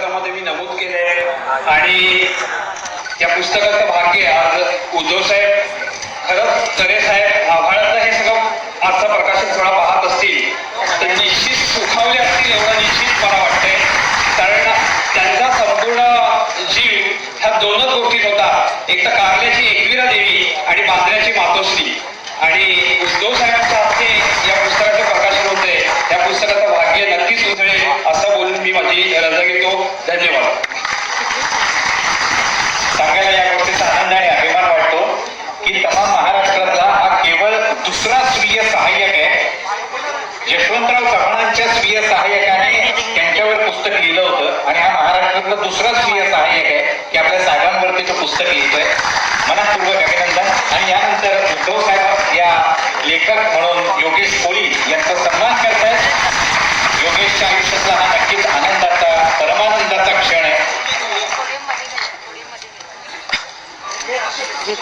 पुस्तकामध्ये मी नमूद केले आहे आणि या पुस्तकाचं भाग्य आज उद्धव साहेब खरंच तरे साहेब आव्हाळाचं हे सगळं आजचा प्रकाशन सोहळा पाहत असतील तर निश्चित सुखावले असतील एवढं निश्चित मला वाटतंय. कारण त्यांचा संपूर्ण जीव ह्या दोनच गोष्टीत होता. एक तर कारल्याची एकविरा देवी आणि बांद्र्याची मातोश्री. आणि उद्धव साहेबांचा भाग्य नक्कीच उजळेल असं बोलून मी माझी रजा घेतो. धन्यवाद. सांगायला या गोष्टीचा आनंद आणि अभिमान वाटतो की तमाम महाराष्ट्रातला हा केवळ दुसरा स्वीय सहाय्यक आहे. यशवंतराव चव्हाणांच्या स्वीय सहाय्यकाने त्यांच्यावर पुस्तक लिहिलं होतं आणि हा महाराष्ट्रातला दुसरा स्वीय सहाय्यक आहे की आपल्या साहेबांवरती तो पुस्तक लिहितोय. मनापूर्वक अभिनंदन. आणि यानंतर उद्धव साहेब या लेखक म्हणून योगेश कोळी यांचा सन्मान करतायत. योगेशच्या आयुष्यातला हा नक्कीच आनंदाचा परमानंदाचा क्षण आहे. जे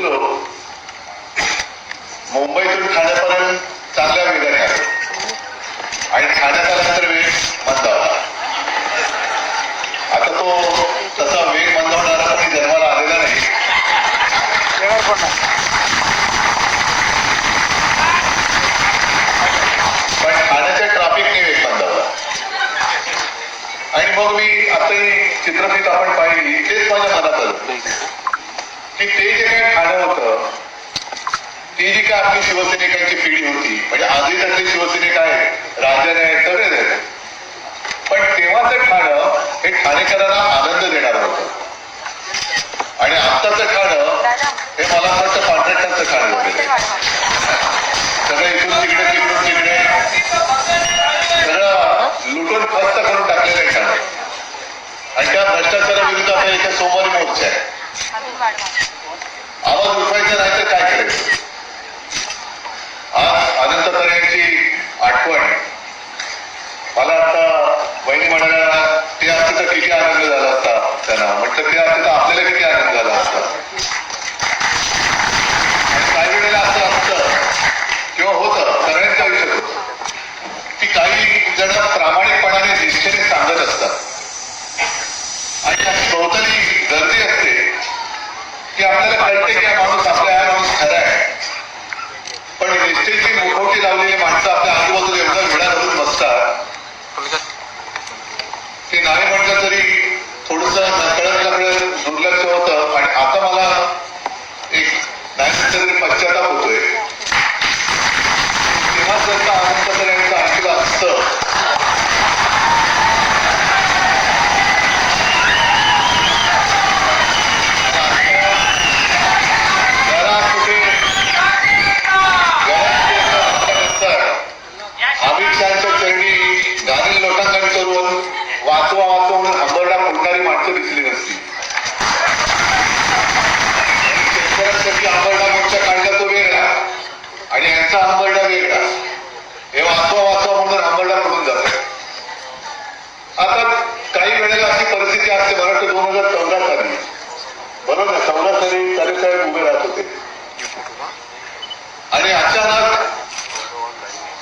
ছিল हे आनंद देणार होतं. आणि आत्ताचं खाणं हे मला असं वाटतं कॉन्ट्रॅक्टरचं ठाणं सगळं तिकडे तिकडून तिकडे. सगळं लुटून करून टाकलेलं आहे आणि त्या भ्रष्टाचाराविरुद्ध आता इथे सोमवारी मोर्चा आहे. आवाज उठवायचा नाही तर काय करायचं? आज अनंत आठवण. मला आता बहिणी म्हणाल्या किती आनंद झाला असता त्यांना? म्हटलं ते असतं तर आपल्याला किती आनंद झाला असता? काही वेळेला असं असतं किंवा होतं सगळ्यांच्या आयुष्यात होतं. की काही जण प्रामाणिकपणाने निष्ठेने सांगत असतात. आणि अशी भोवताली गर्दी असते. की आपल्याला कळते की आपण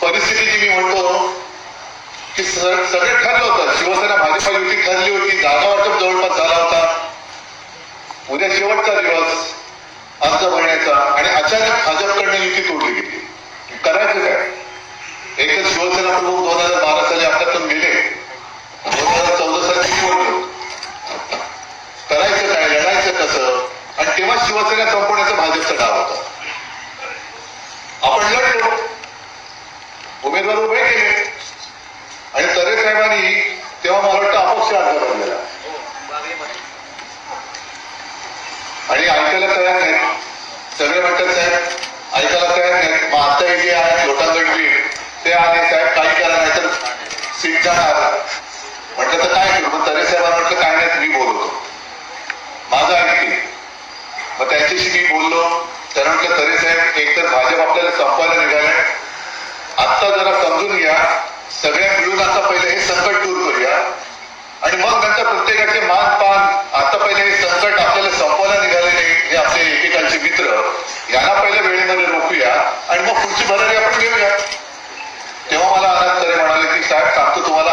परिस्थिती जी मी म्हणतो की सगळं ठरलं होतं. शिवसेना भाजपा युती ठरली होती. जागा वाटप जवळपास झाला होता. उद्या शेवटचा दिवस अर्ज भरण्याचा आणि अचानक भाजपकडनं युती तोडली गेली. करायचं काय? एक तर शिवसेना प्रमुख दोन हजार बारा साली आपल्यातून गेले. दोन हजार चौदा साली निवडले करायचं काय? लढायचं कसं? आणि तेव्हा शिवसेना संपवण्याचा भाजपचा डाव होता. आपण लढलो. उमेदवार उभे केले. आणि तरे साहेबांनी तेव्हा मला वाटतं अपक्ष अर्ज भरलेला आणि ऐकायला तयार नाही सगळे म्हणतात साहेब ऐकायला तयार नाही मग आता हे जे आहे लोटांगण बीड ते आले साहेब काही करा नाही तर सीट जाणार. म्हटलं तर काय करू? मग तरे साहेबांना म्हटलं काय नाही मी बोलतो माझं ऐकते मग त्यांच्याशी मी बोललो. त्यांना म्हटलं तरे साहेब एकतर भाजप आपल्याला संपायला निघाले. आत्ता जरा समजून घ्या. सगळ्या मिळून आता पहिले हे संकट दूर करूया. आणि मग नंतर प्रत्येकाचे मान पान आता पहिले हे संकट आपल्याला संपवायला निघाले नाही हे आपले एकेकाचे मित्र यांना पहिले वेळेमध्ये रोखूया. आणि मग पुढची भरारी आपण घेऊया. तेव्हा मला आनंद तरे म्हणाले की साहेब सांगतो तुम्हाला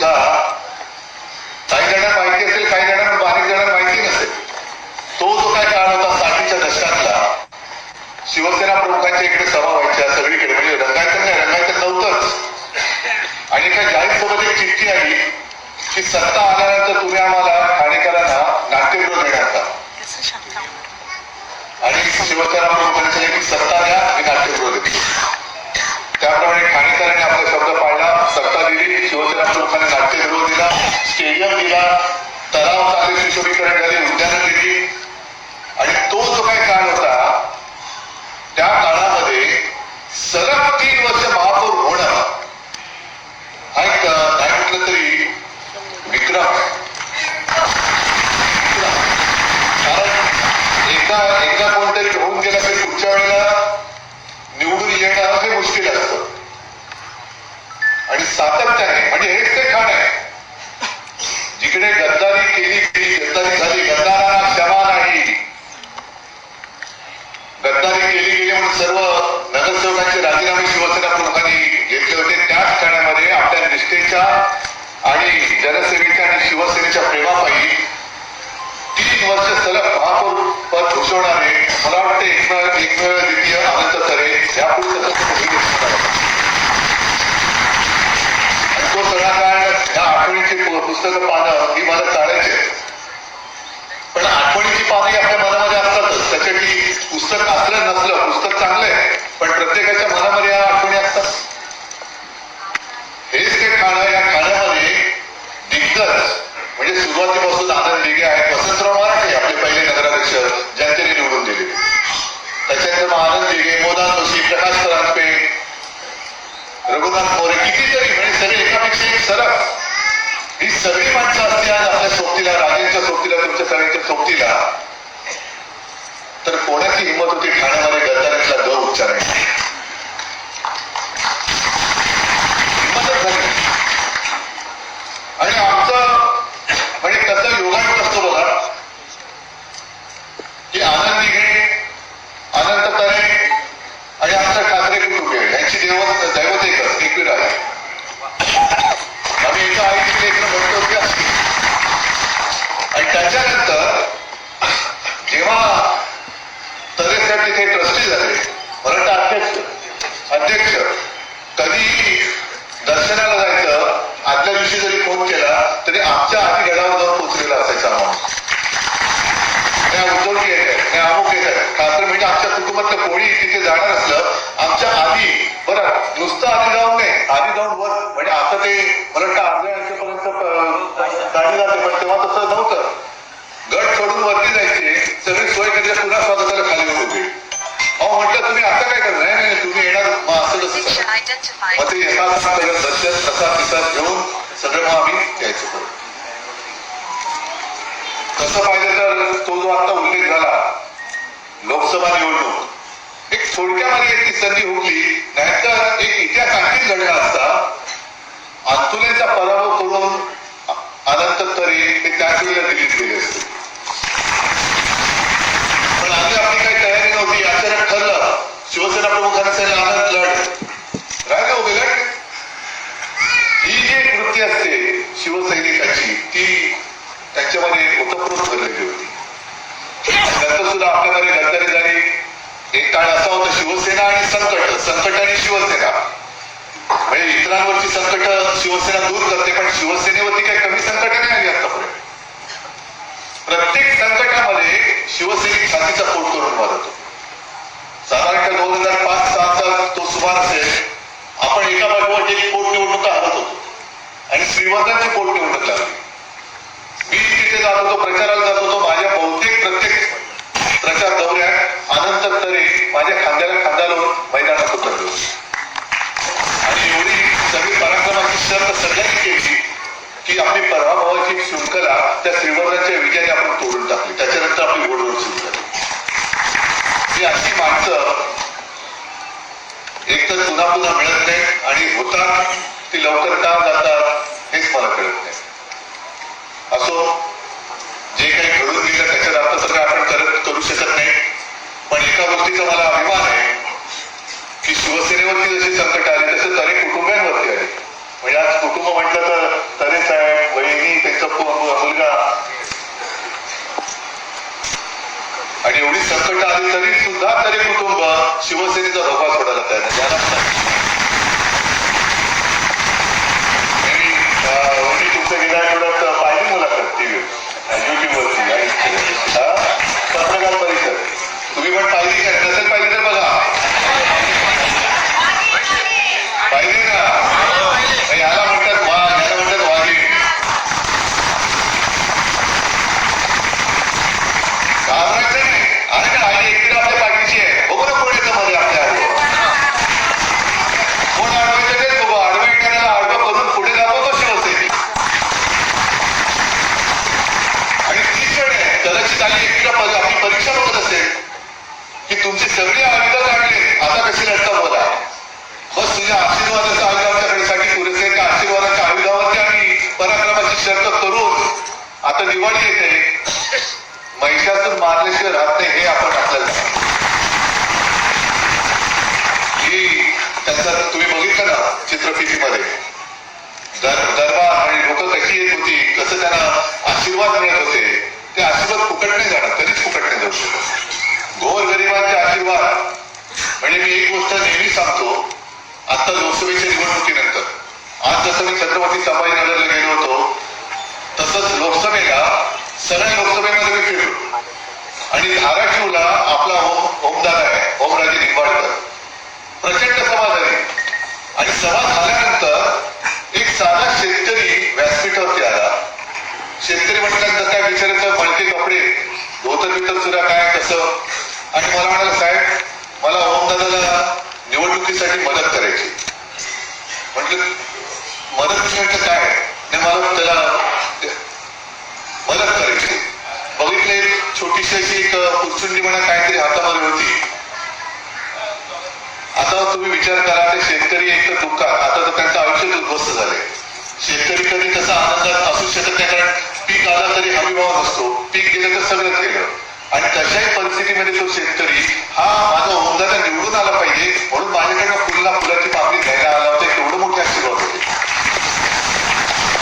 सुद्धा काही जणांना माहिती असेल काही जणांना बारीक जणांना माहिती नसेल. तो जो काय काळ होता साठीच्या दशकातला शिवसेना प्रमुखांच्या इकडे सभा व्हायच्या सगळीकडे म्हणजे रंगायचं नाही रंगायचं नव्हतंच. आणि एका जाहीर सोबत एक चिठ्ठी आली की सत्ता आल्यानंतर तुम्ही आम्हाला ठाणेकरांना नाट्यगृह देण्यात का? आणि शिवसेना की सत्ता द्या मी नाट्यगृह देतो. त्याप्रमाणे ठाणेकरांनी आपला शब्द पाळला सत्ता दिली शिवसेना प्रमुखांनी नाट्यगृह दिला. स्टेडियम दिला. तलाव चांगले सुशोभीकरण झाले. उद्यानं दिली आणि तो जो काही काळ होता त्या काळामध्ये सलग तीन वर्ष यापुढे तसं आणि तो सगळा काय या आठवणीची पुस्तकं पाहणं ही मला चालायचे पण आठवणीची पानं आपल्या मनामध्ये असतातच त्याच्यासाठी पुस्तक असलं नसलं पुस्तक चांगलं आहे. पण प्रत्येकाच्या मनामध्ये या आठवणी असतात. हेच ते खाणं या खाण्यामध्ये दिग्गज म्हणजे सुरुवातीपासून आनंद दिघे आहेत वसंतराव मराठे आपले पहिले नगराध्यक्ष ज्यांच्यानी निवडून दिले त्याच्यानंतर मग आनंद मोदान जोशी प्रकाश परांजपे रघुनाथ मोरे कितीतरी म्हणजे सगळे एकापेक्षा एक सरळ. ही सगळी माणसं असते आज आपल्या सोबतीला राहते आमच्या कुटुंबातलं कोणी तिथे जाणार असलं आमच्या आधी बरं नुसतं आधी जाऊन नाही आधी जाऊन वर म्हणजे आता ते मला वाटतं अर्ध्या यांच्यापर्यंत गाडी जाते पण तेव्हा तसं नव्हतं. गट सोडून वरती जायचे सगळी सोय कधी पुन्हा स्वतःला खाली होते. अहो म्हटलं तुम्ही आता काय करणार? नाही तुम्ही येणार मग असं कसं मग ते येतात सगळं सत्य तसा तिसा घेऊन सगळं मग आम्ही यायचो. तसं पाहिजे तर तो जो आता उल्लेख झाला लोकसभा निवडणूक. एक थोडक्यामध्ये एक ती संधी हुकली नाहीतर एक इतिहास आणखी घडला असता. अंतुलेचा पराभव करून अनंत तरी ते त्याच वेळेला दिल्लीत गेले असते पण आधी आपली काही तयारी नव्हती अचानक ठरलं. शिवसेना प्रमुखांनी सांगितलं आनंद लढ. राहिलं उभे लढ ही जी कृती असते शिवसैनिकाची ती त्यांच्यामध्ये ओतप्रोत भरलेली होती. नंतर सुद्धा आपल्याकडे गद्दारी झाली. एक काळ असा होता शिवसेना आणि संकट. संकट आणि शिवसेना. म्हणजे इतरांवरची संकट शिवसेना दूर करते पण शिवसेनेवरती काही कमी संकट नाही आली आतापर्यंत. प्रत्येक संकटामध्ये शिवसैनिक छातीचा पोट करून मारतो साधारणतः दोन हजार पाच सहाचा तो सुमार असेल आपण एका बाजूवर एक पोटनिवडणुका हरत होतो. आणि श्रीवर्धनची पोटनिवडणूक लागली. मी तिथे जात होतो प्रचाराला जात होतो माझ्या प्रचार दौऱ्यात अनंत तरे माझ्या खांद्याला खांदा लावून मैदानात उतरलो. आणि एवढी सगळी पराक्रमाची शर्त सगळ्यांनी केली की आपली पराभवाची शृंखला त्या श्रीवर्धनच्या विजयाने आपण तोडून टाकली. त्याच्यानंतर आपली गोडवर सुरू झाली. ही अशी माणसं एक तर पुन्हा पुन्हा मिळत नाही आणि होतात ती लवकर का जातात हेच मला कळत नाही. असो जे काही घडून गेलं त्याच्यात आता तर आपण करत करू शकत नाही पण एका गोष्टीचा मला अभिमान आहे की शिवसेनेवरती जशी संकट आली तसं तरे कुटुंबियांवरती आली. म्हणजे आज कुटुंब म्हटलं तर तरे साहेब वहिनी त्यांचा मुलगा. आणि एवढी संकट आली तरी सुद्धा तरी कुटुंब शिवसेनेचा धोका सोडायला तयार नाही. मी तुमच्या गेल्या आठवड्यात पाहिली मुलाखत टीव्ही आशीर्वादाचं आयुध आमच्याकडे साठी पुरेसे त्या आशीर्वादाच्या आयुधावरती आम्ही पराक्रमाची शर्त करून आता दिवाळी येते महिषातून मारल्याशिवाय राहत नाही हे आपण आपल्याला ही त्यांचा तुम्ही बघितलं ना चित्रफितीमध्ये. दर दरबार आणि लोक कशी येत होती कसं त्यांना आशीर्वाद मिळत होते ते आशीर्वाद फुकट नाही जाणार कधीच फुकट नाही जाऊ शकत. गोर गरिबांचे आशीर्वाद. म्हणजे मी एक गोष्ट नेहमी सांगतो आता लोकसभेच्या निवडणुकीनंतर. आज जसं मी छत्रपती संभाजीनगरला गेलो होतो तसंच लोकसभेला सरळ लोकसभेमध्ये मी फिरलो. आणि धाराशिवला आपला ओम ओमदादा आहे ओमराजे निंबाळकर. प्रचंड सभा झाली. आणि सभा झाल्यानंतर एक साधा शेतकरी व्यासपीठावरती आला. शेतकरी म्हटल्यानंतर काय विचारायचं मळके कपडे धोतर बितर सुद्धा काय कसं? आणि मला म्हणाला साहेब मला ओमदादाला निवडणुकीसाठी मदत करायची. म्हटलं मदत करायचं काय? नाही मला त्याला मदत करायची. बघितले छोटीशी अशी एक पुरचुंडी म्हणा काहीतरी हातामध्ये होती. आता तुम्ही विचार करा ते शेतकरी एक तर दुःखात आता तर त्यांचं आयुष्य उद्ध्वस्त झाले शेतकरी कधी तसा आनंदात असू शकत नाही कारण पीक आला तरी हमीभाव नसतो. पीक गेलं तर सगळंच गेलं आणि कशाही परिस्थितीमध्ये तो शेतकरी हा माझा ओमदादा निवडून आला पाहिजे म्हणून माझ्याकडे फुलला फुलाची पापडी घ्यायला आला होता. एवढं मोठे आशीर्वाद होते.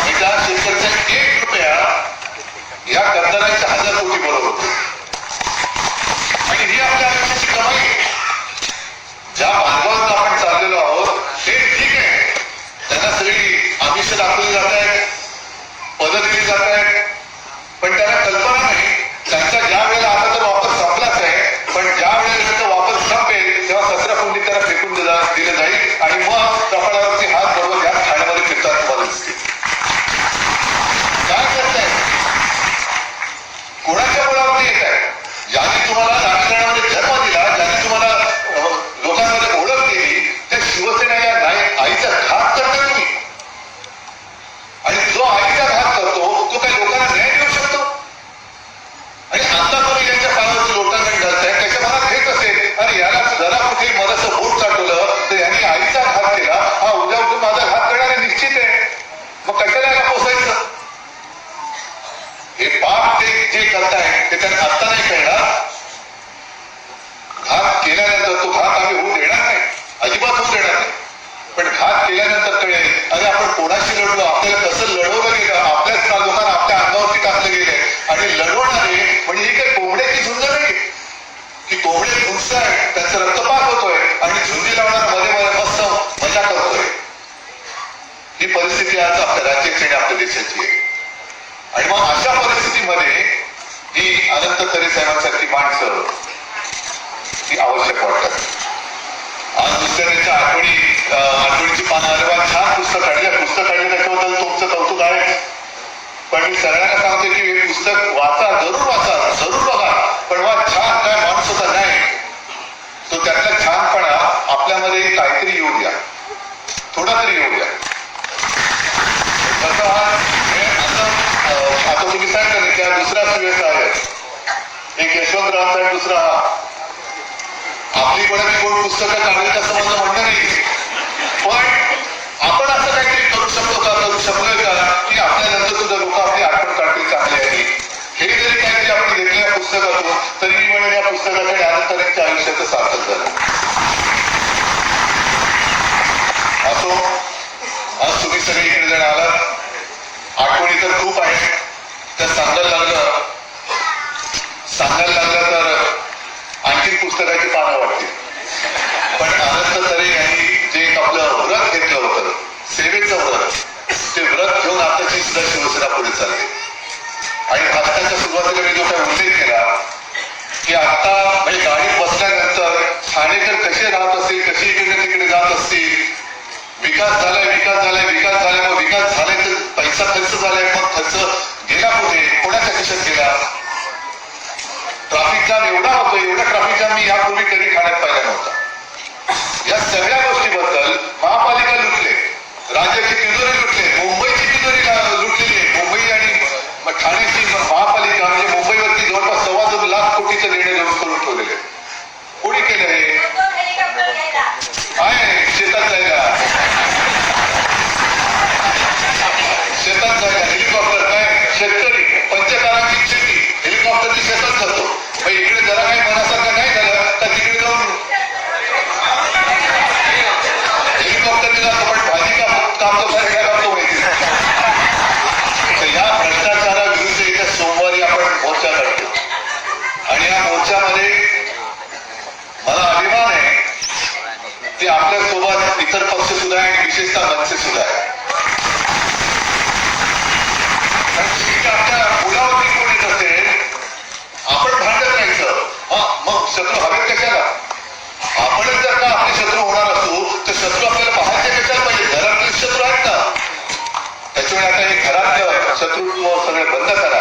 आणि त्या शेतकऱ्याचा एक रुपया या गद्दारांच्या हजार कोटी बरोबर होतो. आणि ही आपल्या आयुष्याची कमाई ज्या मार्गावर आपण चाललेलो आहोत ते ठीक आहे. त्यांना सगळी आमिष दाखवली जात आहेत पद दिली जात आहेत पण त्यांना फेकून दिला दिलं जाईल हे पाप ते जे करताय ते त्यांना आत्ता नाही कळणार घात केल्यानंतर तो घात आम्ही होऊ देणार नाही. अजिबात होऊ देणार नाही. पण घात केल्यानंतर कळेल अरे आपण कोणाशी लढलो आपल्याला कसं लढवलं गेलं आपल्याच लोकांना आपल्या अंगावरती टाकलं गेले. आणि लढवणारे म्हणजे ही काही कोंबड्याची झुंज नाही की कोंबडे झुंज आहे त्यांचं रक्तपात होतोय आणि झुंजी लावणारा मध्ये मध्ये मस्त मजा करतोय. ही परिस्थिती आज आपल्या राज्याची आणि आपल्या देशाची आहे. आणि मग अशा परिस्थितीमध्ये ही अनंत तरे साहेबांसारखी माणसं ही आवश्यक वाटतात. आज दुसऱ्याच्या आठवणी आठवणीची पानं अरे छान पुस्तक काढलं. पुस्तक काढलं त्याच्याबद्दल तुमचं कौतुक आहे. पण मी सगळ्यांना सांगतो की हे पुस्तक वाचा जरूर वाचा जरूर बघा. पण वा छान काय माणूस होता नाही. तो त्यातला छानपणा आपल्यामध्ये काहीतरी येऊ द्या थोडा तरी येऊ द्या तसं हा हे असं अं, आता तुम्ही सांगितलं ना, त्या आहे एक यशवंतरावांचा आणि दुसरा हा. आपली कोणाची कोण पुस्तकं काढली असं माझं म्हणणं नाही. पण आपण असं काहीतरी करू शकतो का करू शकलोय का? की आपल्यानंतर सुद्धा लोक आपली आठवण काढतील चांगली आहे. हे जरी काहीतरी आपण घेतलेल्या पुस्तकातून तरी मी म्हणेन या पुस्तकाच्या ज्ञानोत्तरांच्या आयुष्याचं सार्थक झालं. असो आज तुम्ही सगळे इकडे जण आलात आठवणी तर खूप आहेत. त्या सांगायला लागलं सांगायला लागलं तर आणखी पुस्तकाची पानं वाटतील. पण आनंद तरे यांनी जे एक आपलं व्रत घेतलं होतं सेवेचं व्रत ते व्रत घेऊन आताची सुद्धा शिवसेना पुढे चालली. आणि आत्ताच्या सुरुवातीला मी जो काय उल्लेख केला की आता म्हणजे गाडीत बसल्यानंतर ठाणेकर कसे राहत असतील कशी इकडे तिकडे जात असतील विकास झालाय विकास झालाय विकास झालाय मग विकास झालाय तर पैसा खर्च झालाय मग खर्च गेला कुठे कोणाच्या खिशात गेला ट्रॅफिक जाम एवढा होतो एवढा ट्रॅफिक जाम मी यापूर्वी कधी ठाण्यात पाहिला नव्हता. या सगळ्या गोष्टीबद्दल महापालिका लुटले राज्याची तिजोरी लुटले मुंबईची तिजोरी लुटलेली आहे. मुंबई आणि ठाण्याची महापालिका म्हणजे मुंबईवरती जवळपास सव्वा दोन लाख कोटीचं देणे घेऊन करून ठेवलेले कोणी केले हे? आहे? शेतात जायला. शेतात जायला. हेलिकॉप्टर काय? शेतकरी. पंचकारांची शेती. हेलिकॉप्टरची शेतात जातो. जरा काही ಶತ್ರುಘ್ನ ಮಹೋತ್ಸವ ಬಂದ ತರ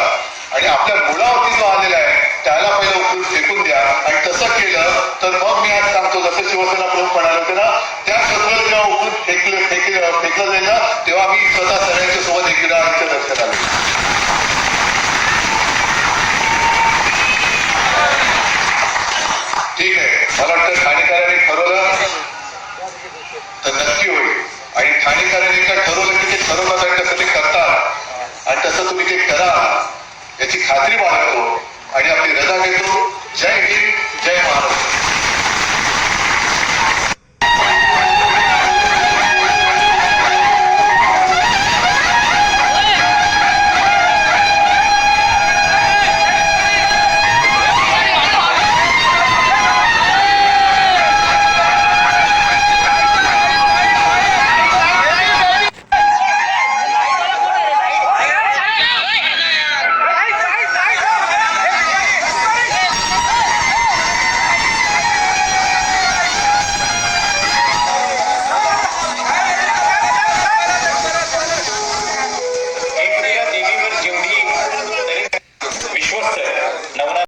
திருவாளர்